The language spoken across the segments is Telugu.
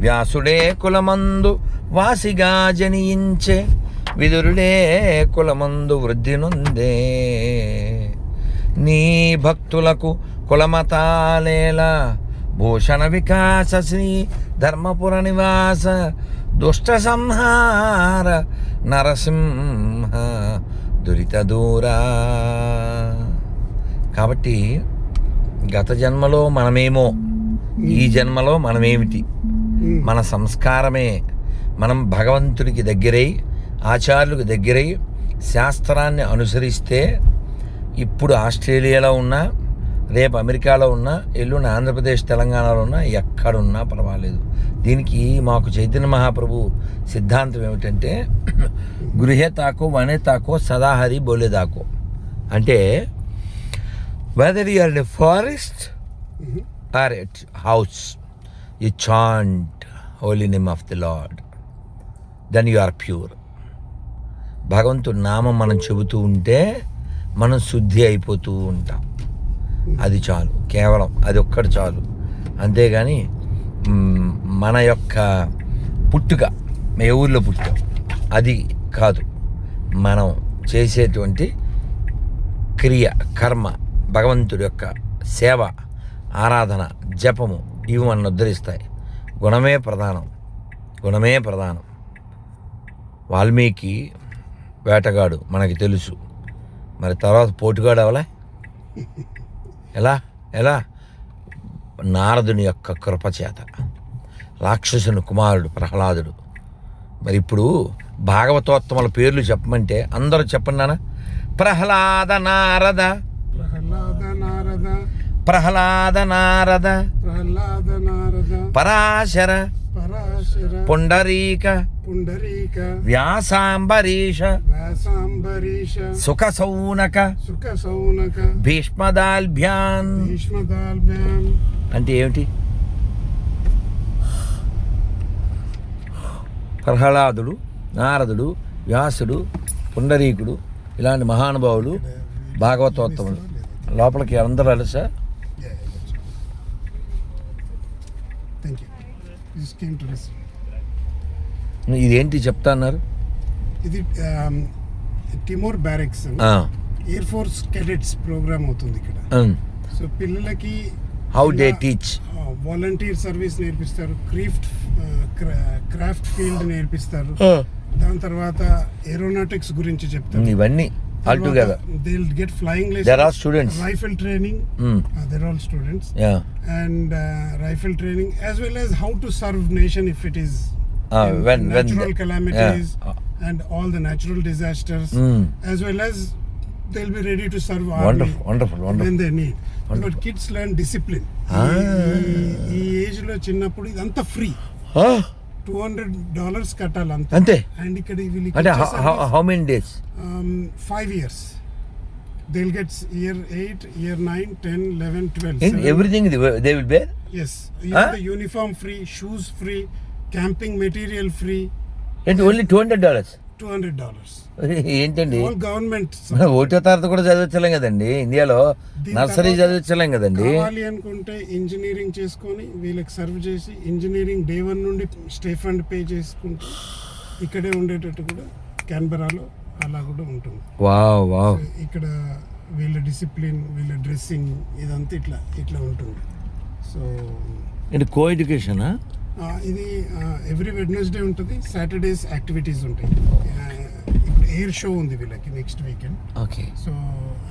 వ్యాసుడే కులమందు వాసిగా జనించే విదురుడే కులమందు వృద్ధి నొందే నీ భక్తులకు కులమతాలేలా భూషణ వికాస శ్రీ ధర్మపుర నివాస దుష్ట సంహార నరసింహ దురిత దూరా. కాబట్టి గత జన్మలో మనమేమో ఈ జన్మలో మనమేమిటి? మన సంస్కారమే మనం భగవంతుడికి దగ్గరై ఆచార్యులకు దగ్గరై శాస్త్రాన్ని అనుసరిస్తే ఇప్పుడు ఆస్ట్రేలియాలో ఉన్నా రేపు అమెరికాలో ఉన్నా ఎల్లుండి ఆంధ్రప్రదేశ్ తెలంగాణలో ఉన్నా ఎక్కడున్నా పర్వాలేదు. దీనికి మాకు చైతన్య మహాప్రభు సిద్ధాంతం ఏమిటంటే గృహే తాకో వనే తాకో సదాహరి బోలే దాకో. అంటే whether you are a forest or at house you chant holy name of the lord then you are pure భగవంతుడి నామం మనం చెబుతూ ఉంటే మనం శుద్ధి అయిపోతూ ఉంటాం. అది చాలు. కేవలం అది ఒక్కటి చాలు. అంతేగాని మన యొక్క పుట్టుక ఏ ఊర్లో పుట్టాం అది కాదు. మనం చేసేటువంటి క్రియ కర్మ భగవంతుడి యొక్క సేవ ఆరాధన జపము ఇవి మనం ఉద్ధరిస్తాయి గుణమే ప్రధానం. గుణమే ప్రధానం. వాల్మీకి వేటగాడు మనకి తెలుసు. మరి తర్వాత పోటుగాడు అవలే ఎలా? ఎలా? నారదుని యొక్క కృపచేత రాక్షసుని కుమారుడు ప్రహ్లాదుడు. మరి ఇప్పుడు భాగవతోత్తముల పేర్లు చెప్పమంటే అందరూ చెప్పండి నాన్న. ప్రహ్లాద నారద. ప్రహ్లాద నారద. ప్రహ్లాద నారద ప్రహ్లాద నారద పరాశర పరాశర పుండరీక పుండరీక వ్యాసాంబరీష వ్యాసాంబరీష సుఖ సౌనక సుఖ సౌనక భీష్మదాల్భ్యాన్ భీష్మదాల్భ్యాం అంటే ఏమిటి ప్రహ్లాదుడు నారదుడు వ్యాసుడు పుండరీకుడు ఇలాంటి మహానుభావులు భాగవతోత్తములు లోపలికి అందరూ అలసా thank you this came to this ఇదేంటి చెప్తా అన్నారు? ఇది Timor barracks air force cadets programme అవుతుంది ఇక్కడ. సో పిల్లలకి how they teach volunteer service నేర్పిస్తారు క్రీఫ్ట్ క్రాఫ్ట్ ఫీల్డ్ నేర్పిస్తారు. దాని తర్వాత ఏరోనాటిక్స్ గురించి చెప్తారు. ఇవన్నీ. All together they get flying There are students. Rifle training they're all students yeah and uh, rifle training as well as how to serve nation if it is Ah, in when- when natural the- calamities yeah. and all the natural disasters Mm. as well as they'll be ready to serve army wonderful wonderful when wonderful they need Wonderful. but kids learn discipline Ah. ఈ ఏజ్ లో చిన్నప్పుడు ఇదంతా ఫ్రీ టూ హండ్రెడ్ డాలర్స్ కట్టాలి అంత అంతే అండ్ ఇక్కడ అంటే how many days five years they'll get year 8 year 9 10 11 12 seven- everything they will bear the uniform free, shoes free, camping material free, ఏంటి only two hundred dollars two hundred dollars. ఏంటండి? మనం ఒకటో తరగతి కూడా చదివించలేం కదండి. ఇండియాలో నర్సరీ తర్వాత చదివించలేం కదండి. కావాలి అనుకుంటే ఇంజనీరింగ్ చేసుకొని వీళ్ళకి సర్వ్ చేసి ఇంజనీరింగ్ డే వన్ నుండి స్టే ఫండ్ పే చేసుకుంటూ ఇక్కడే ఉండేటట్టు కూడా క్యాన్బరాలో అలా కూడా ఉంటుంది. Wow wow. ఇక్కడ వీళ్ళ డిసిప్లిన్ వీళ్ళ డ్రెస్సింగ్ ఇదంతా ఇట్లా ఇట్లా ఉంటుంది. సో ఏంటి కో ఎడ్యుకేషనా ఇది ఎవ్రీ వెడ్నెస్డే ఉంటుంది సాటర్డేస్ యాక్టివిటీస్ ఉంటాయి. ఇప్పుడు ఎయిర్ షో ఉంది వీళ్ళకి నెక్స్ట్ వీకెండ్ ఓకే సో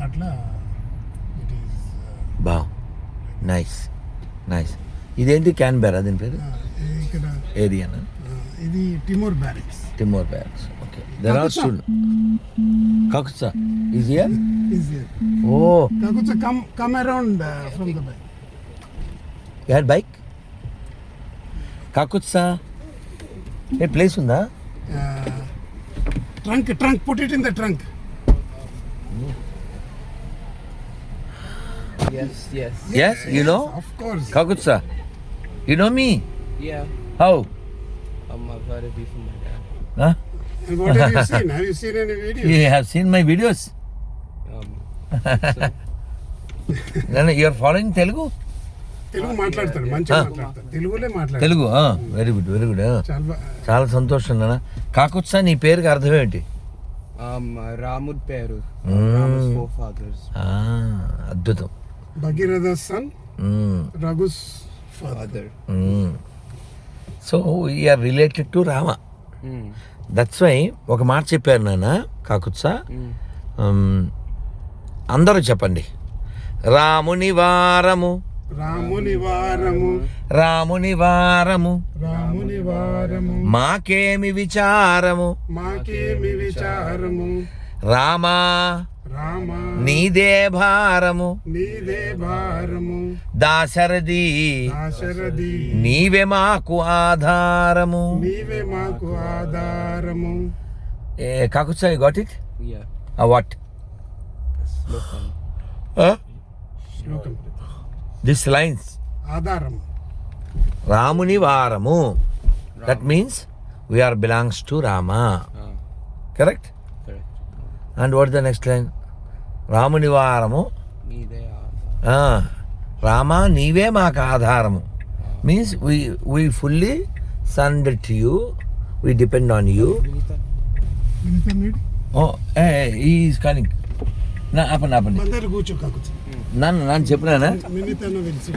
అట్లా ఇట్ ఈస్ బా నైస్ నైస్ ఇదేంటి క్యాన్బెరా దీని పేరు? ఇక్కడ ఏరియానా ఆ, ఇది Timor barracks Timor bags okay there are. Student Kakutsa is here is oh కాకపోతే come come around from the add bike కాకుచ్చా A place ఉందా trunk trunk put it in the trunk Yes, yes. Yes you know of course కాకుచ్చా you know me Yeah. How Um, I've heard of you from my dad. What have you seen have you seen any video you have seen my videos Um, నేను యూఆర్ ఫాలోయింగ్ తెలుగు Telugu మాట్లాడతాడు మంచిగా మాట్లాడతాడు తెలుగులే మాట్లాడతాడు Telugu very good very good చాలా సంతోషం నాన్న. కాకొచ్చా నీ పేరుకి అర్థం ఏంటి? forefathers. ఆ, అద్భుతం. Bhagiratha son. Raghu's father. So we are related to Rama. That's why ఒక మాట చెప్పారు నాన్న కాకుత్సా. అందరూ చెప్పండి. రాముని వారము రాముని వారము రాముని వారము రాముని వారము మాకేమి విచారము? మాకేమి విచారము? రామా రామ. నీదే భారము. నీదే భారము. దాశరథి దాశరథి. నీవే మాకు ఆధారము. నీవే మాకు ఆధారము. ఏ Kakutsa got it. What Slokam. శ్లోకం దిస్ లైన్స్ ఆధారము. రాముని వారము. That means we are belongs to Rama correct correct. And what the next line రాముని వారము. Me they are. ఆ, రామ నీవే మాకు ఆధారము. Means we we fully సన్డ్ to you we depend on you oh is calling నా ఆపండి ఆపండి. బందరు కూర్చో నన్ను నన్ను చెప్పినానా పిలిచి